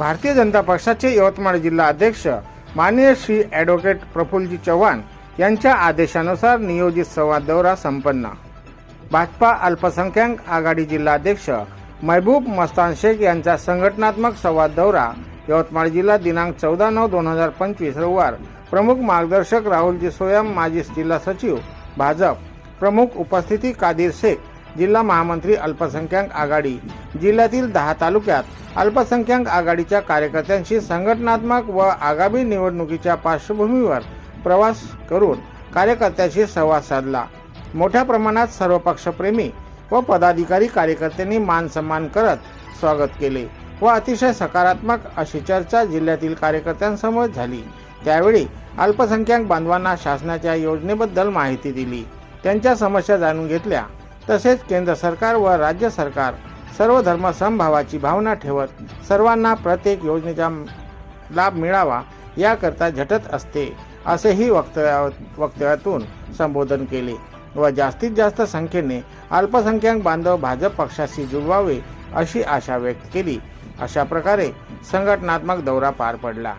भारतीय जनता पक्षाचे यवतमाळ जिल्हा अध्यक्ष माननीय श्री ॲडव्होकेट प्रफुल्लजी चव्हाण यांच्या आदेशानुसार नियोजित संवाद दौरा संपन्न. भाजपा अल्पसंख्याक आघाडी जिल्हाध्यक्ष महबूब मस्तान शेख यांचा संघटनात्मक संवाद दौरा यवतमाळ जिल्हा दिनांक चौदा नऊ दोन हजार पंचवीस रविवार. प्रमुख मार्गदर्शक राहुलजी सोयम माजी जिल्हा सचिव भाजप. प्रमुख उपस्थिती कादिर शेख जिल्हा महामंत्री अल्पसंख्याक आघाडी. जिल्ह्यातील दहा तालुक्यात अल्पसंख्याक आघाडीच्या कार्यकर्त्यांशी संघटनात्मक व आगामी निवडणुकीच्या पार्श्वभूमीवर प्रवास करून कार्यकर्त्यांशी संवाद साधला. मोठ्या प्रमाणात सर्व पक्षप्रेमी व पदाधिकारी कार्यकर्त्यांनी मान सन्मान करत स्वागत केले व अतिशय सकारात्मक अशी चर्चा जिल्ह्यातील कार्यकर्त्यांसमोर झाली. त्यावेळी अल्पसंख्याक बांधवांना शासनाच्या योजनेबद्दल माहिती दिली. त्यांच्या समस्या जाणून घेतल्या. तसेच केंद्र सरकार व राज्य सरकार सर्व धर्म समभावाची भावना ठेवत सर्वांना प्रत्येक योजनेचा लाभ मिळावा याकरता झटत असते असेही वक्तव्या वक्तव्यातून संबोधन केले. व जास्तीत जास्त संख्येने अल्पसंख्याक बांधव भाजप पक्षाशी जुळवावे अशी आशा व्यक्त केली. अशा प्रकारे संघटनात्मक दौरा पार पडला.